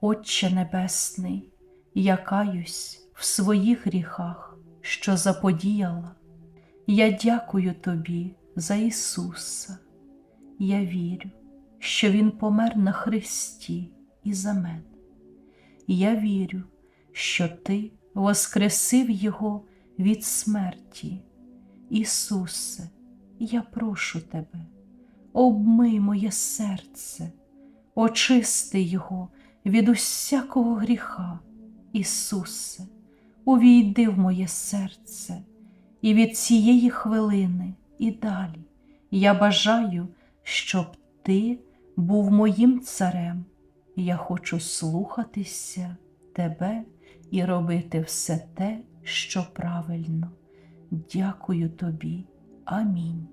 Отче Небесний, я каюсь в своїх гріхах, що заподіяла. Я дякую Тобі за Ісуса. Я вірю, що Він помер на Христі і за мене. Я вірю, що Ти воскресив Його від смерті. Ісусе, я прошу Тебе, обмий моє серце, очисти Його від усякого гріха. Ісусе, увійди в моє серце, і від цієї хвилини і далі я бажаю, щоб Ти був моїм царем. Я хочу слухатися Тебе і робити все те, що правильно. Дякую Тобі. Амінь.